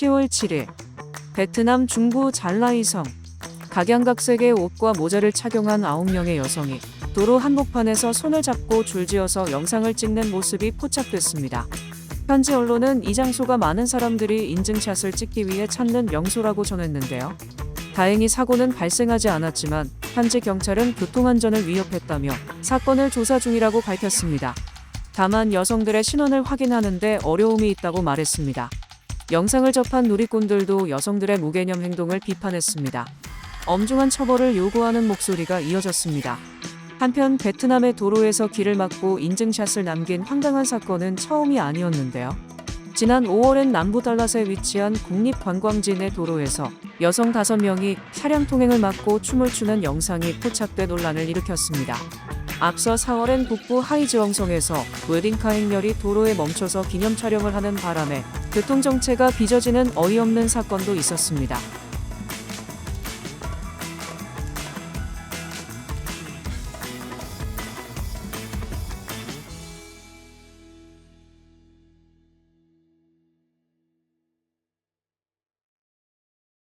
10월 7일 베트남 중부 잘라이성 각양각색의 옷과 모자를 착용한 9명의 여성이 도로 한복판에서 손을 잡고 줄지어서 영상을 찍는 모습이 포착됐습니다. 현지 언론은 이 장소가 많은 사람들이 인증샷을 찍기 위해 찾는 명소라고 전했는데요. 다행히 사고는 발생하지 않았지만 현지 경찰은 교통안전을 위협했다며 사건을 조사 중이라고 밝혔습니다. 다만 여성들의 신원을 확인하는데 어려움이 있다고 말했습니다. 영상을 접한 누리꾼들도 여성들의 무개념 행동을 비판했습니다. 엄중한 처벌을 요구하는 목소리가 이어졌습니다. 한편 베트남의 도로에서 길을 막고 인증샷을 남긴 황당한 사건은 처음이 아니었는데요. 지난 5월엔 남부 달랏에 위치한 국립관광지 내 도로에서 여성 5명이 차량 통행을 막고 춤을 추는 영상이 포착돼 논란을 일으켰습니다. 앞서 4월엔 북부 하이즈엉성에서 웨딩카 행렬이 도로에 멈춰서 기념 촬영을 하는 바람에 교통정체가 빚어지는 어이없는 사건도 있었습니다.